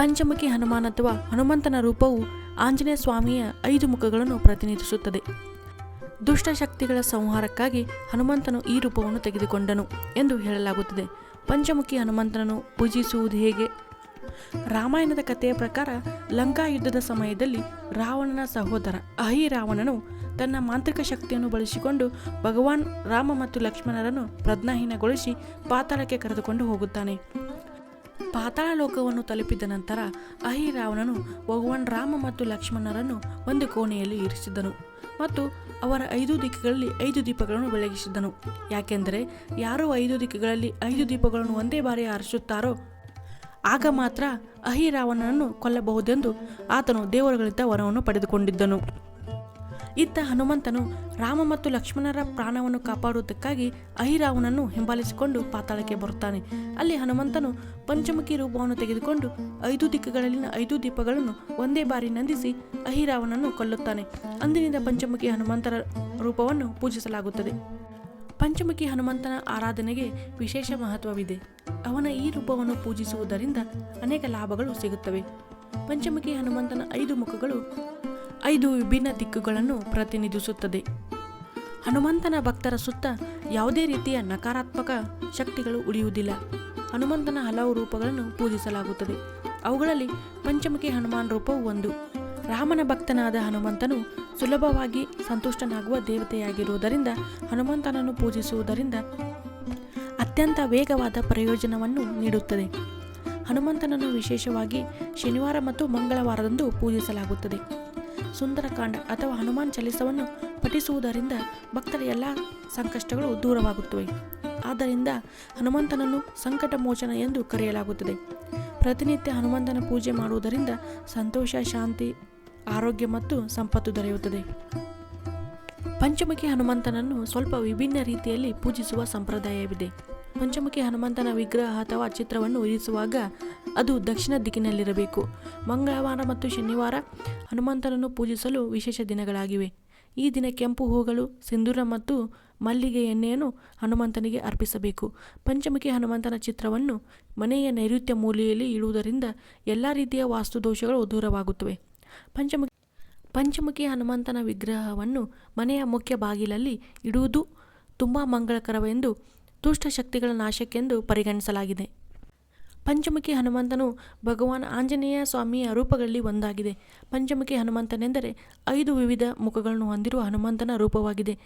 ಪಂಚಮುಖಿ ಹನುಮಾನ್ ಅಥವಾ ಹನುಮಂತನ ರೂಪವು ಆಂಜನೇಯ ಸ್ವಾಮಿಯ ಐದು ಮುಖಗಳನ್ನು ಪ್ರತಿನಿಧಿಸುತ್ತದೆ. ದುಷ್ಟಶಕ್ತಿಗಳ ಸಂಹಾರಕ್ಕಾಗಿ ಹನುಮಂತನು ಈ ರೂಪವನ್ನು ತೆಗೆದುಕೊಂಡನು ಎಂದು ಹೇಳಲಾಗುತ್ತದೆ. ಪಂಚಮುಖಿ ಹನುಮಂತನನ್ನು ಪೂಜಿಸುವುದು ಹೇಗೆ? ರಾಮಾಯಣದ ಕಥೆಯ ಪ್ರಕಾರ ಲಂಕಾ ಯುದ್ಧದ ಸಮಯದಲ್ಲಿ ರಾವಣನ ಸಹೋದರ ಅಹಿ ರಾವಣನು ತನ್ನ ಮಾಂತ್ರಿಕ ಶಕ್ತಿಯನ್ನು ಬಳಸಿಕೊಂಡು ಭಗವಾನ್ ರಾಮ ಮತ್ತು ಲಕ್ಷ್ಮಣರನ್ನು ಪ್ರಜ್ಞಾಹೀನಗೊಳಿಸಿ ಪಾತಾಳಕ್ಕೆ ಕರೆದುಕೊಂಡು ಹೋಗುತ್ತಾನೆ. ಪಾತಾಳ ಲೋಕವನ್ನು ತಲುಪಿದ ನಂತರ ಅಹಿರಾವಣನು ಭಗವಾನ್ ರಾಮ ಮತ್ತು ಲಕ್ಷ್ಮಣರನ್ನು ಒಂದು ಕೋಣೆಯಲ್ಲಿ ಇರಿಸಿದನು ಮತ್ತು ಅವರ ಐದು ದಿಕ್ಕುಗಳಲ್ಲಿ ಐದು ದೀಪಗಳನ್ನು ಬೆಳಗಿಸಿದನು. ಯಾಕೆಂದರೆ ಯಾರು ಐದು ದಿಕ್ಕುಗಳಲ್ಲಿ ಐದು ದೀಪಗಳನ್ನು ಒಂದೇ ಬಾರಿ ಆರಿಸುತ್ತಾರೋ, ಆಗ ಮಾತ್ರ ಅಹಿರಾವಣನನ್ನು ಕೊಲ್ಲಬಹುದೆಂದು ಆತನು ದೇವರುಗಳಿಂದ ವರವನ್ನು ಪಡೆದುಕೊಂಡಿದ್ದನು. ಇತ್ತ ಹನುಮಂತನು ರಾಮ ಮತ್ತು ಲಕ್ಷ್ಮಣರ ಪ್ರಾಣವನ್ನು ಕಾಪಾಡುವುದಕ್ಕಾಗಿ ಅಹಿರಾವನನ್ನು ಹಿಂಬಾಲಿಸಿಕೊಂಡು ಪಾತಾಳಕ್ಕೆ ಬರುತ್ತಾನೆ. ಅಲ್ಲಿ ಹನುಮಂತನು ಪಂಚಮುಖಿ ರೂಪವನ್ನು ತೆಗೆದುಕೊಂಡು ಐದು ದಿಕ್ಕುಗಳಲ್ಲಿನ ಐದು ದೀಪಗಳನ್ನು ಒಂದೇ ಬಾರಿ ನಂದಿಸಿ ಅಹಿರಾವನನ್ನು ಕೊಲ್ಲುತ್ತಾನೆ. ಅಂದಿನಿಂದ ಪಂಚಮುಖಿ ಹನುಮಂತರ ರೂಪವನ್ನು ಪೂಜಿಸಲಾಗುತ್ತದೆ. ಪಂಚಮುಖಿ ಹನುಮಂತನ ಆರಾಧನೆಗೆ ವಿಶೇಷ ಮಹತ್ವವಿದೆ. ಅವನ ಈ ರೂಪವನ್ನು ಪೂಜಿಸುವುದರಿಂದ ಅನೇಕ ಲಾಭಗಳು ಸಿಗುತ್ತವೆ. ಪಂಚಮುಖಿ ಹನುಮಂತನ ಐದು ಮುಖಗಳು ಐದು ವಿಭಿನ್ನ ದಿಕ್ಕುಗಳನ್ನು ಪ್ರತಿನಿಧಿಸುತ್ತದೆ. ಹನುಮಂತನ ಭಕ್ತರ ಸುತ್ತ ಯಾವುದೇ ರೀತಿಯ ನಕಾರಾತ್ಮಕ ಶಕ್ತಿಗಳು ಉಳಿಯುವುದಿಲ್ಲ. ಹನುಮಂತನ ಹಲವು ರೂಪಗಳನ್ನು ಪೂಜಿಸಲಾಗುತ್ತದೆ. ಅವುಗಳಲ್ಲಿ ಪಂಚಮುಖಿ ಹನುಮಾನ್ ರೂಪವು ಒಂದು. ರಾಮನ ಭಕ್ತನಾದ ಹನುಮಂತನು ಸುಲಭವಾಗಿ ಸಂತುಷ್ಟನಾಗುವ ದೇವತೆಯಾಗಿರುವುದರಿಂದ ಹನುಮಂತನನ್ನು ಪೂಜಿಸುವುದರಿಂದ ಅತ್ಯಂತ ವೇಗವಾದ ಪ್ರಯೋಜನವನ್ನು ನೀಡುತ್ತದೆ. ಹನುಮಂತನನ್ನು ವಿಶೇಷವಾಗಿ ಶನಿವಾರ ಮತ್ತು ಮಂಗಳವಾರದಂದು ಪೂಜಿಸಲಾಗುತ್ತದೆ. ಸುಂದರಕಾಂಡ ಅಥವಾ ಹನುಮಾನ್ ಚಾಲಿಸವನ್ನು ಪಠಿಸುವುದರಿಂದ ಭಕ್ತರ ಎಲ್ಲ ಸಂಕಷ್ಟಗಳು ದೂರವಾಗುತ್ತವೆ. ಆದ್ದರಿಂದ ಹನುಮಂತನನ್ನು ಸಂಕಟ ಮೋಚನ ಎಂದು ಕರೆಯಲಾಗುತ್ತದೆ. ಪ್ರತಿನಿತ್ಯ ಹನುಮಂತನ ಪೂಜೆ ಮಾಡುವುದರಿಂದ ಸಂತೋಷ, ಶಾಂತಿ, ಆರೋಗ್ಯ ಮತ್ತು ಸಂಪತ್ತು ದೊರೆಯುತ್ತದೆ. ಪಂಚಮುಖಿ ಹನುಮಂತನನ್ನು ಸ್ವಲ್ಪ ವಿಭಿನ್ನ ರೀತಿಯಲ್ಲಿ ಪೂಜಿಸುವ ಸಂಪ್ರದಾಯವಿದೆ. ಪಂಚಮುಖಿ ಹನುಮಂತನ ವಿಗ್ರಹ ಅಥವಾ ಚಿತ್ರವನ್ನು ಇರಿಸುವಾಗ ಅದು ದಕ್ಷಿಣ ದಿಕ್ಕಿನಲ್ಲಿರಬೇಕು. ಮಂಗಳವಾರ ಮತ್ತು ಶನಿವಾರ ಹನುಮಂತನನ್ನು ಪೂಜಿಸಲು ವಿಶೇಷ ದಿನಗಳಾಗಿವೆ. ಈ ದಿನ ಕೆಂಪು ಹೂಗಳು, ಸಿಂಧೂರ ಮತ್ತು ಮಲ್ಲಿಗೆ ಎಣ್ಣೆಯನ್ನು ಹನುಮಂತನಿಗೆ ಅರ್ಪಿಸಬೇಕು. ಪಂಚಮುಖಿ ಹನುಮಂತನ ಚಿತ್ರವನ್ನು ಮನೆಯ ನೈಋತ್ಯ ಮೂಲೆಯಲ್ಲಿ ಇಡುವುದರಿಂದ ಎಲ್ಲ ರೀತಿಯ ವಾಸ್ತುದೋಷಗಳು ದೂರವಾಗುತ್ತವೆ. ಪಂಚಮುಖಿ ಪಂಚಮುಖಿ ಹನುಮಂತನ ವಿಗ್ರಹವನ್ನು ಮನೆಯ ಮುಖ್ಯ ಬಾಗಿಲಲ್ಲಿ ಇಡುವುದು ತುಂಬ ಮಂಗಳಕರವೆಂದು ದುಷ್ಟ ಶಕ್ತಿಗಳ ನಾಶಕ್ಕೆಂದು ಪರಿಗಣಿಸಲಾಗಿದೆ. ಪಂಚಮುಖಿ ಹನುಮಂತನು ಭಗವಾನ್ ಆಂಜನೇಯ ಸ್ವಾಮಿಯ ರೂಪಗಳಲ್ಲಿ ಒಂದಾಗಿದೆ. ಪಂಚಮುಖಿ ಹನುಮಂತನೆಂದರೆ ಐದು ವಿವಿಧ ಮುಖಗಳನ್ನು ಹೊಂದಿರುವ ಹನುಮಂತನ ರೂಪವಾಗಿದೆ.